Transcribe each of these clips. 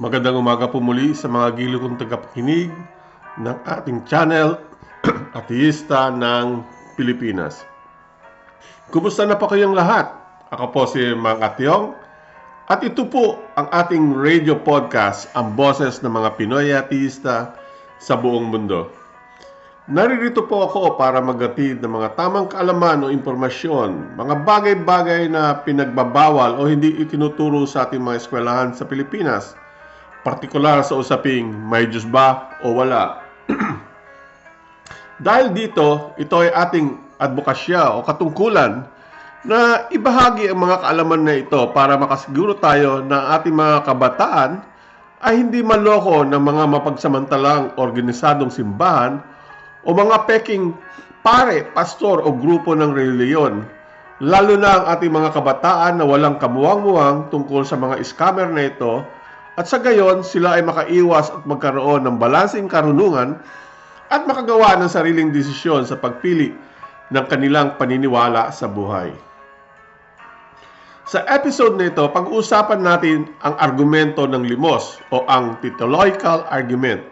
Magandang umaga po muli sa mga gilo kong tagapakinig ng ating channel Ateista ng Pilipinas. Kumusta na po kayong lahat? Ako po si Mang Atyong at ito po ang ating radio podcast, ang boses ng mga Pinoy ateista sa buong mundo. Naririto po ako para maghatid ng mga tamang kaalaman o impormasyon, mga bagay-bagay na pinagbabawal o hindi itinuturo sa ating mga eskwelahan sa Pilipinas, partikular sa usaping may Diyos ba o wala. Dahil dito, ito ay ating advokasya o katungkulan na ibahagi ang mga kaalaman na ito para makasiguro tayo na ating mga kabataan ay hindi maloko ng mga mapagsamantalang organisadong simbahan o mga peking pare, pastor o grupo ng reliyon. Lalo na ang ating mga kabataan na walang kamuwang-muwang tungkol sa mga scammer na ito at sa gayon sila ay makaiwas at magkaroon ng balansing karunungan at makagawa ng sariling desisyon sa pagpili ng kanilang paniniwala sa buhay. Sa episode na ito, pag-uusapan natin ang argumento ng limos o ang theological argument.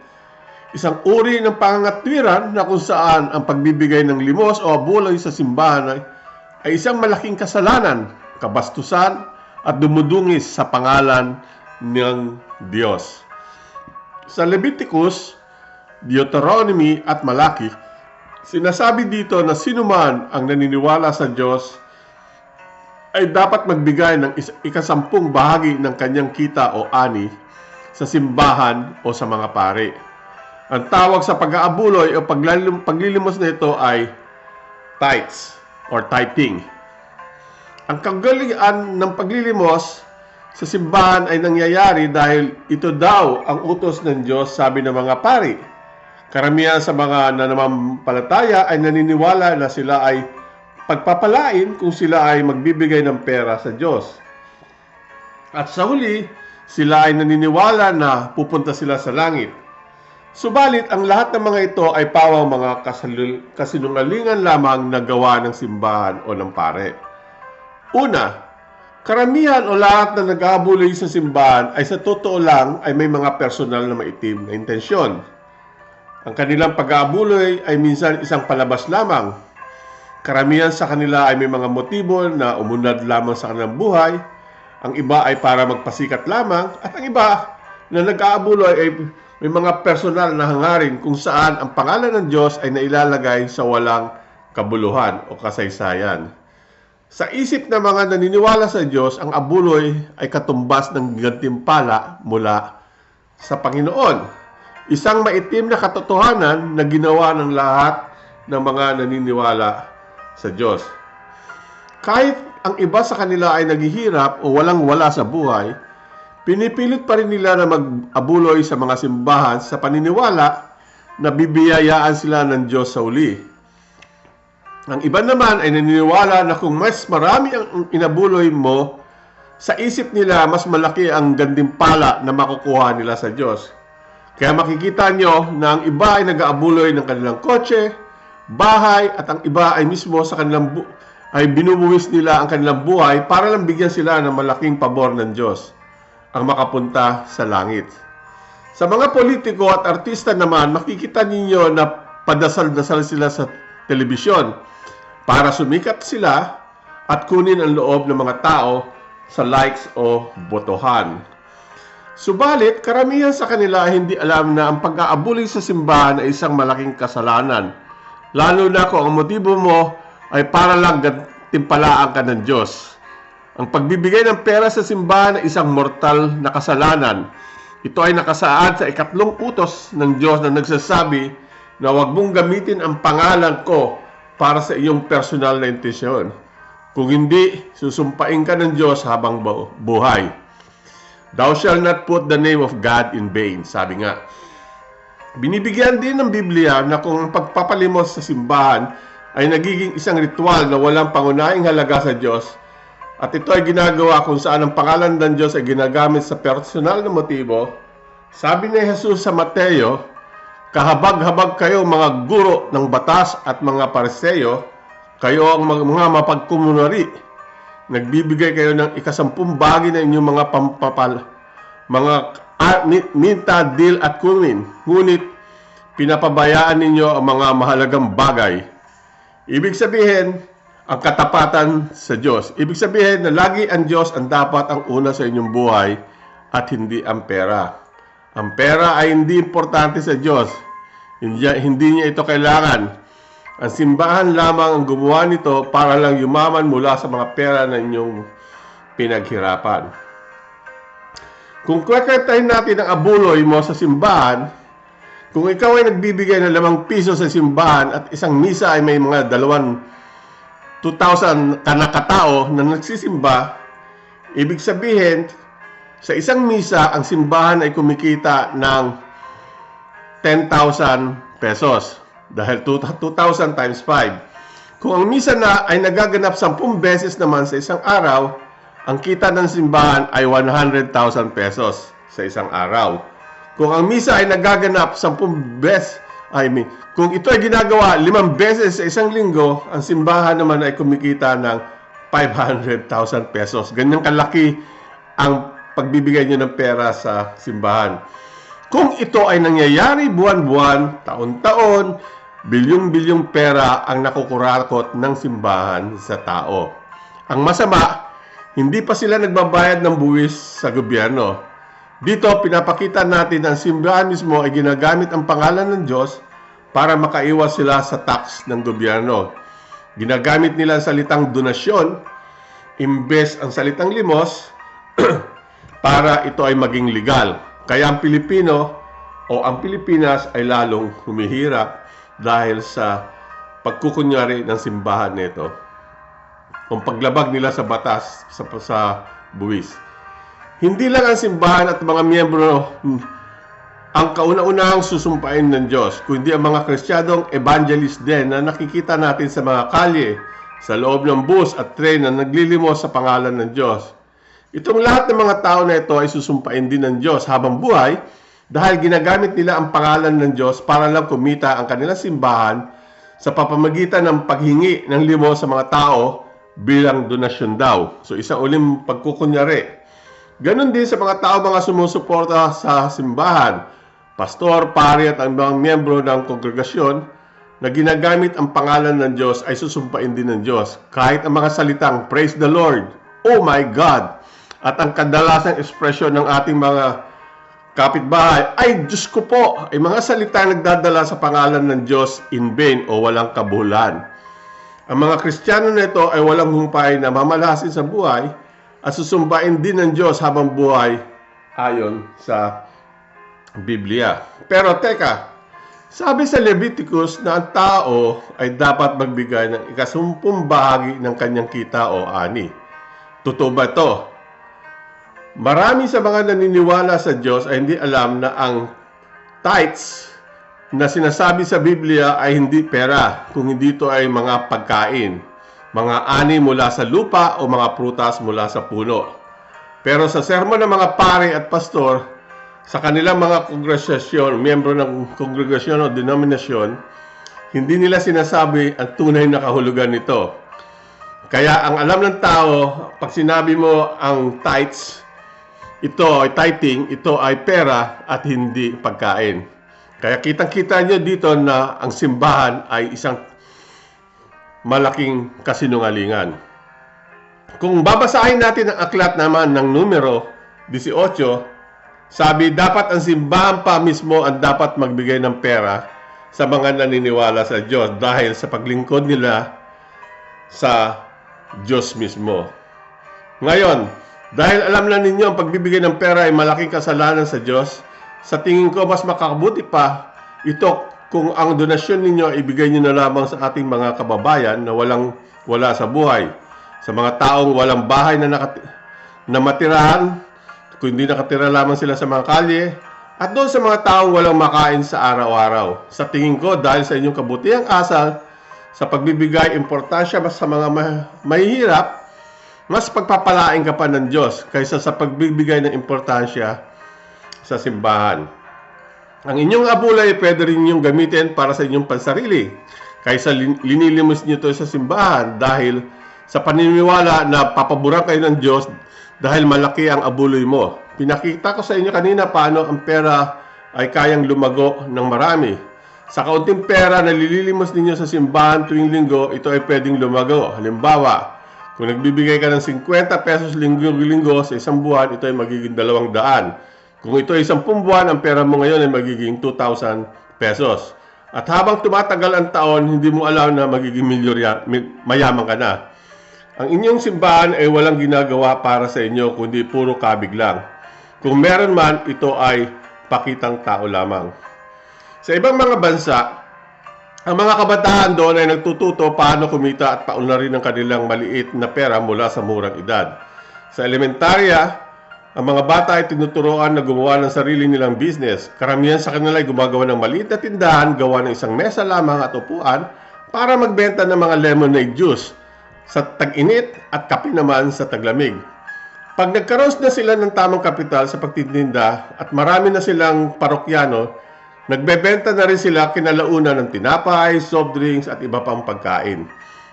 Isang uri ng pangangatwiran na kung saan ang pagbibigay ng limos o abuloy sa simbahan ay isang malaking kasalanan, kabastusan at dumudungis sa pangalan ng Diyos. Sa Leviticus, Deuteronomy at Malaki, sinasabi dito na sinuman ang naniniwala sa Diyos ay dapat magbigay ng ikasampung bahagi ng kanyang kita o ani sa simbahan o sa mga pare. Ang tawag sa pag-aabuloy o paglalim- paglilimos na ito ay tithes or tithing. Ang kagalingan ng paglilimos sa simbahan ay nangyayari dahil ito daw ang utos ng Diyos, sabi ng mga pari. Karamihan sa mga nananampalataya ay naniniwala na sila ay pagpapalain kung sila ay magbibigay ng pera sa Diyos. At sa huli, sila ay naniniwala na pupunta sila sa langit. Subalit, ang lahat ng mga ito ay pawang mga kasinungalingan lamang na gawa ng simbahan o ng pare. Una, karamihan o lahat na nag-aabuloy sa simbahan ay sa totoo lang ay may mga personal na maitim na intensyon. Ang kanilang pag-aabuloy ay minsan isang palabas lamang. Karamihan sa kanila ay may mga motibo na umunad lamang sa kanilang buhay. Ang iba ay para magpasikat lamang at ang iba na nag-aabuloy ay may mga personal na hangarin kung saan ang pangalan ng Diyos ay nailalagay sa walang kabuluhan o kasaysayan. Sa isip ng mga naniniwala sa Diyos, ang abuloy ay katumbas ng gantimpala mula sa Panginoon. Isang maitim na katotohanan na ginawa ng lahat ng mga naniniwala sa Diyos. Kahit ang iba sa kanila ay naghihirap o walang-wala sa buhay, pinipilit pa rin nila na mag-abuloy sa mga simbahan sa paniniwala na bibiyayaan sila ng Diyos sa uli. Ang iba naman ay naniniwala na kung mas marami ang inabuloy mo, sa isip nila mas malaki ang gandimpala na makukuha nila sa Diyos. Kaya makikita nyo na ang iba ay nag-aabuloy ng kanilang kotse, bahay, at ang iba ay mismo sa kanilang bu- ay binubuwis nila ang kanilang buhay para lang bigyan sila ng malaking pabor ng Diyos ang makapunta sa langit. Sa mga politiko at artista naman, makikita ninyo na padasal-dasal sila sa telebisyon para sumikat sila at kunin ang loob ng mga tao sa likes o botohan. Subalit, karamihan sa kanila hindi alam na ang pag-aabuloy sa simbahan ay isang malaking kasalanan. Lalo na kung ang motibo mo ay para lang timpalaan ka ng Diyos. Ang pagbibigay ng pera sa simbahan ay isang mortal na kasalanan. Ito ay nakasaad sa ikatlong utos ng Diyos na nagsasabi na huwag mong gamitin ang pangalan ko para sa iyong personal na intensyon. Kung hindi, susumpain ka ng Diyos habang bu- buhay. Thou shall not put the name of God in vain, sabi nga. Binibigyan din ng Biblia na kung ang pagpapalimos sa simbahan ay nagiging isang ritual na walang pangunahing halaga sa Diyos at ito ay ginagawa kung saan ang pangalan ng Diyos ay ginagamit sa personal na motibo, sabi ni Jesus sa Mateo, kahabag-habag kayo mga guro ng batas at mga pariseyo, kayo ang mga, mapagkumunari. Nagbibigay kayo ng ikasampung bahagi ng inyong mga pampapal, mga mi- minta, dill at kumin. Ngunit pinapabayaan ninyo ang mga mahalagang bagay. Ibig sabihin, ang katapatan sa Diyos. Ibig sabihin na lagi ang Diyos ang dapat ang una sa inyong buhay at hindi ang pera. Ang pera ay hindi importante sa Diyos. Hindi, hindi niya ito kailangan. Ang simbahan lamang ang gumawa nito para lang yumaman mula sa mga pera na inyong pinaghirapan. Kung kwekentahin natin ang abuloy mo sa simbahan, kung ikaw ay nagbibigay ng lamang piso sa simbahan at isang misa ay may mga dalawang 2,000 kanakatao na nagsisimba, ibig sabihin, sa isang misa, ang simbahan ay kumikita ng 10,000 pesos. Dahil 2,000 times 5. Kung ang misa na ay nagaganap 10 beses naman sa isang araw, ang kita ng simbahan ay 100,000 pesos sa isang araw. Kung ang misa ay nagaganap 10 beses, I mean, kung ito ay ginagawa 5 beses sa isang linggo, ang simbahan naman ay kumikita ng 500,000 pesos. Ganyang kalaki ang pagbibigay niyo ng pera sa simbahan. Kung ito ay nangyayari buwan-buwan, taon-taon, bilyong-bilyong pera ang nakukurakot ng simbahan sa tao. Ang masama, hindi pa sila nagbabayad ng buwis sa gobyerno. Dito, pinapakita natin ang simbahan mismo ay ginagamit ang pangalan ng Diyos para makaiwas sila sa tax ng gobyerno. Ginagamit nila ang salitang donasyon, imbes ang salitang limos, para ito ay maging legal. Kaya ang Pilipino o ang Pilipinas ay lalong humihirap dahil sa pagkukunyari ng simbahan nito. Ang paglabag nila sa batas sa, sa buwis. Hindi lang ang simbahan at mga miyembro ang kauna-unahang susumpain ng Diyos, kundi ang mga Kristiyanong evangelist din na nakikita natin sa mga kalye, sa loob ng bus at train na naglilimos sa pangalan ng Diyos. Itong lahat ng mga tao na ito ay susumpain din ng Diyos habang buhay dahil ginagamit nila ang pangalan ng Diyos para lang kumita ang kanilang simbahan sa papamagitan ng paghingi ng limo sa mga tao bilang donasyon daw. So isang uling pagkukunyari. Ganon din sa mga tao mga sumusuporta sa simbahan, pastor, pari at ang mga miyembro ng kongregasyon na ginagamit ang pangalan ng Diyos ay susumpain din ng Diyos. Kahit ang mga salitang Praise the Lord, Oh my God, at ang kadalasang ekspresyon ng ating mga kapitbahay, ay Diyos ko po, ay mga salita nagdadala sa pangalan ng Diyos in vain o walang kabulan. Ang mga Kristiyano na ito ay walang humpay na mamalasin sa buhay at susumbain din ng Diyos habang buhay ayon sa Biblia. Pero teka, sabi sa Leviticus na ang tao ay dapat magbigay ng ikasumpung bahagi ng kanyang kita o ani. Totoo ba ito? Marami sa mga naniniwala sa Diyos ay hindi alam na ang tithes na sinasabi sa Biblia ay hindi pera, kung hindi ito ay mga pagkain, mga ani mula sa lupa o mga prutas mula sa puno. Pero sa sermon ng mga pare at pastor, sa kanilang mga kongregasyon, miyembro ng kongregasyon o denominasyon, hindi nila sinasabi ang tunay na kahulugan nito. Kaya ang alam ng tao, pag sinabi mo ang tithes, ito ay tithing, ito ay pera at hindi pagkain. Kaya kitang-kita nyo dito na ang simbahan ay isang malaking kasinungalingan. Kung babasahin natin ang aklat naman ng numero 18, sabi dapat ang simbahan pa mismo ang dapat magbigay ng pera sa mga naniniwala sa Diyos dahil sa paglingkod nila sa Diyos mismo. Ngayon, dahil alam na ninyo ang pagbibigay ng pera ay malaking kasalanan sa Diyos, sa tingin ko mas makakabuti pa ito kung ang donasyon ninyo ibigay niyo na lamang sa ating mga kababayan na walang wala sa buhay. Sa mga taong walang bahay na, nakati- na matirahan, kung hindi nakatira lamang sila sa mga kalye, at doon sa mga taong walang makain sa araw-araw. Sa tingin ko, dahil sa inyong kabutihang asal, sa pagbibigay importansya sa mga ma- mahihirap, mas pagpapalain ka pa ng Diyos kaysa sa pagbibigay ng importansya sa simbahan. Ang inyong abulay pwede rin inyong gamitin para sa inyong pansarili kaysa lin- linilimos niyo ito sa simbahan dahil sa paniniwala na papaboran kayo ng Diyos dahil malaki ang abuloy mo. Pinakita ko sa inyo kanina paano ang pera ay kayang lumago ng marami. Sa kaunting pera na nililimas ninyo sa simbahan tuwing linggo, ito ay pwedeng lumago. Halimbawa, kung nagbibigay ka ng 50 pesos linggo-linggo sa isang buwan, ito ay magiging 200. Kung ito ay 10 buwan, ang pera mo ngayon ay magiging 2,000 pesos. At habang tumatagal ang taon, hindi mo alam na magiging milyonarya, mi- mayaman ka na. Ang inyong simbahan ay walang ginagawa para sa inyo, kundi puro kabig lang. Kung meron man, ito ay pakitang tao lamang. Sa ibang mga bansa, ang mga kabataan doon ay nagtututo paano kumita at paunlarin ang kanilang maliit na pera mula sa murang edad. Sa elementarya, ang mga bata ay tinuturoan na gumawa ng sarili nilang business. Karamihan sa kanila ay gumagawa ng maliit na tindahan, gawa ng isang mesa lamang at upuan para magbenta ng mga lemonade juice sa tag-init at kape naman sa taglamig. Pag nagkaroon na sila ng tamang kapital sa pagtitinda at marami na silang parokyano, nagbebenta na rin sila kinalauna ng tinapay, soft drinks at iba pang pagkain.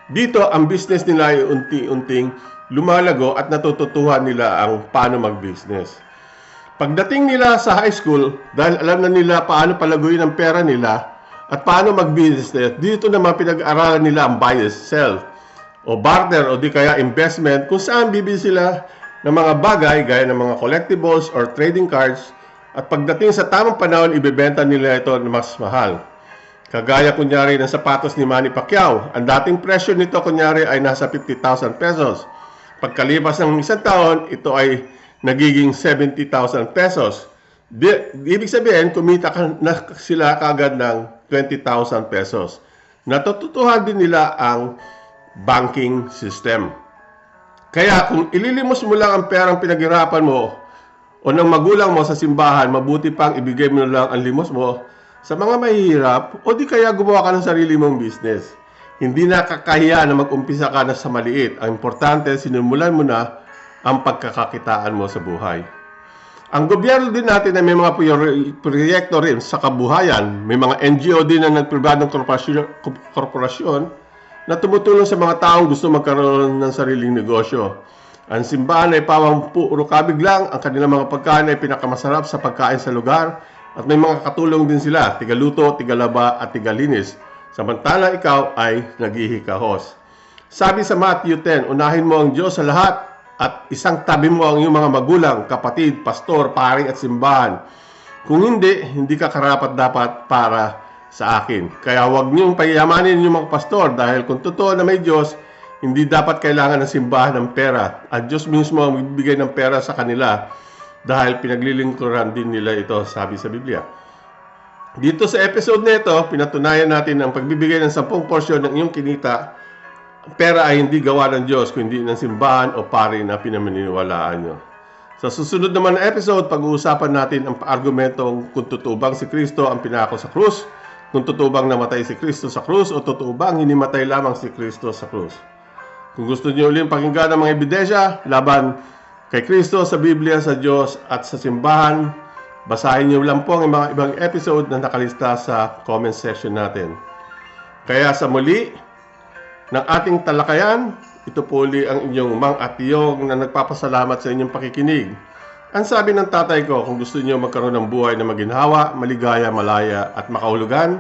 Dito, ang business nila ay unti-unting lumalago at natututuhan nila ang paano mag-business. Pagdating nila sa high school, dahil alam na nila paano palaguin ang pera nila at paano mag-business, dito naman pinag-aralan nila ang buy and sell o barter o di kaya investment kung saan bibili sila ng mga bagay gaya ng mga collectibles or trading cards at pagdating sa tamang panahon ibebenta nila ito na mas mahal. Kagaya kunyari ng sapatos ni Manny Pacquiao, ang dating presyo nito kunyari ay nasa 50,000 pesos. Pagkalipas ng isang taon, ito ay nagiging 70,000 pesos. Di, ibig sabihin, kumita ka na sila kagad ng 20,000 pesos. Natututuhan din nila ang banking system. Kaya kung ililimos mo lang ang perang pinaghirapan mo o ng magulang mo sa simbahan, mabuti pang ibigay mo lang ang limos mo sa mga mahihirap o di kaya gumawa ka ng sarili mong business. Hindi nakakahiya na mag-umpisa ka na sa maliit. Ang importante, sinimulan mo na ang pagkakakitaan mo sa buhay. Ang gobyerno din natin ay may mga proye- proyekto rin sa kabuhayan. May mga NGO din na nagpribadong korporasyon, korporasyon na tumutulong sa mga taong gusto magkaroon ng sariling negosyo. Ang simbahan ay pawang puro kabig lang, ang kanilang mga pagkain ay pinakamasarap sa pagkain sa lugar at may mga katulong din sila, tigaluto, tigalaba at tigalinis. Samantala ikaw ay naghihikahos. Sabi sa Matthew 10, unahin mo ang Diyos sa lahat at isang tabi mo ang iyong mga magulang, kapatid, pastor, pari at simbahan. Kung hindi, hindi ka karapat dapat para sa akin. Kaya huwag niyong payamanin yung mga pastor dahil kung totoo na may Diyos, hindi dapat kailangan ng simbahan ng pera. At Diyos mismo ang magbibigay ng pera sa kanila dahil pinaglilingkuran din nila ito, sabi sa Biblia. Dito sa episode na ito, pinatunayan natin ang pagbibigay ng 10 porsyon ng iyong kinita. Pera ay hindi gawa ng Diyos, kundi ng simbahan o pari na pinamaniwalaan nyo. Sa susunod naman na episode, pag-uusapan natin ang argumentong kung totoo bang si Kristo ang pinako sa krus, kung totoo bang namatay si Kristo sa krus, o totoo bang hinimatay lamang si Kristo sa krus. Kung gusto niyo ulit pakinggan ang mga ebidensya laban kay Kristo sa Biblia, sa Diyos at sa simbahan, basahin niyo lang po ang mga ibang episode na nakalista sa comment section natin. Kaya sa muli ng ating talakayan, ito po uli ang inyong mang at iyong na nagpapasalamat sa inyong pakikinig. Ang sabi ng tatay ko, kung gusto niyo magkaroon ng buhay na maginhawa, maligaya, malaya at makaulugan,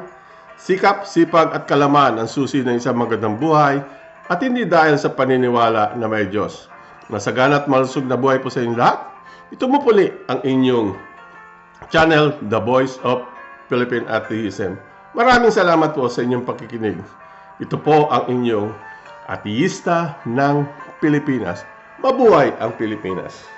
sikap, sipag at kalaman ang susi ng isang magandang buhay at hindi dahil sa paniniwala na may Diyos. Nasagana at malusog na buhay po sa inyong lahat. Ito mo puli ang inyong channel, The Voice of Philippine Atheism. Maraming salamat po sa inyong pakikinig. Ito po ang inyong ateista ng Pilipinas. Mabuhay ang Pilipinas!